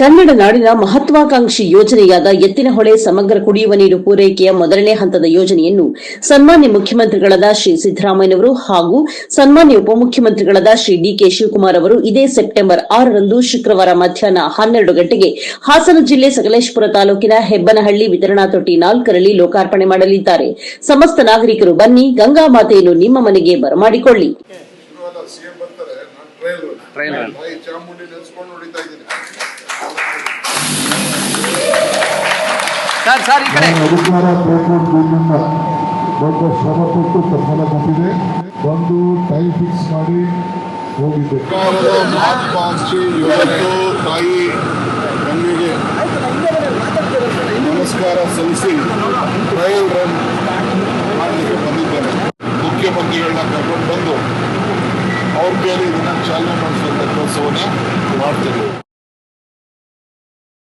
ಕನ್ನಡ ನಾಡಿನ ಮಹತ್ವಾಕಾಂಕ್ಷಿ ಯೋಜನೆಯಾದ ಎತ್ತಿನಹೊಳೆ ಸಮಗ್ರ ಕುಡಿಯುವ ನೀರು ಪೂರೈಕೆಯ ಮೊದಲನೇ ಹಂತದ ಯೋಜನೆಯನ್ನು ಸನ್ಮಾನ್ಯ ಮುಖ್ಯಮಂತ್ರಿಗಳಾದ ಶ್ರೀ ಸಿದ್ದರಾಮಯ್ಯನವರು ಹಾಗೂ ಸನ್ಮಾನ್ಯ ಉಪಮುಖ್ಯಮಂತ್ರಿಗಳಾದ ಶ್ರೀ ಡಿಕೆ ಶಿವಕುಮಾರ್ ಅವರು ಇದೇ ಸೆಪ್ಟೆಂಬರ್ ಆರರಂದು ಶುಕ್ರವಾರ ಮಧ್ಯಾಹ್ನ ಹನ್ನೆರಡು ಗಂಟೆಗೆ ಹಾಸನ ಜಿಲ್ಲೆ ಸಕಲೇಶಪುರ ತಾಲೂಕಿನ ಹೆಬ್ಬನಹಳ್ಳಿ ವಿತರಣಾ ತೊಟ್ಟಿ ನಾಲ್ಕರಲ್ಲಿ ಲೋಕಾರ್ಪಣೆ ಮಾಡಲಿದ್ದಾರೆ. ಸಮಸ್ತ ನಾಗರಿಕರು ಬನ್ನಿ ಗಂಗಾ ಮಾತೆಯನ್ನು ನಿಮ್ಮ ಮನೆಗೆ ಬರಮಾಡಿಕೊಳ್ಳಿ. ಟ್ರೈಲ್ ಚಾಮುಂಡಿ ನೆನೆಸ್ಕೊಂಡು ನೋಡಿತಾ ಇದ್ದೀನಿ. ಸರ್ ಸರ್ ಈ ಕಡೆ. ನಾನು ಅಧಿಕಾರ ಬೇಕು ಭೂಮಿಯಿಂದ ದೊಡ್ಡ ಶ್ರಮ ಕೊಟ್ಟು ತಮ್ಮನ ಕೊಟ್ಟಿದೆ ಬಂದು ಟೈಮ್ ಫಿಕ್ಸ್ ಮಾಡಿ ಹೋಗಿದೆ ಇವತ್ತು ತಾಯಿ ಗಂಗೆಗೆ ನಮಸ್ಕಾರ ಸಲ್ಲಿಸಿ ಟ್ರಯಲ್ ರನ್ ಮಾಡಲಿಕ್ಕೆ ಬಂದಿದ್ದೇನೆ. ಮುಖ್ಯಮಂತ್ರಿಗಳನ್ನ ಕರ್ಕೊಂಡು ಬಂದು ಅವ್ರ ಮೇಲೆ ಇದನ್ನ ಚಾಲನೆ ಮಾಡಿಸುವಂತ ಕೆಲಸವನ್ನ ಮಾಡ್ತೇವೆ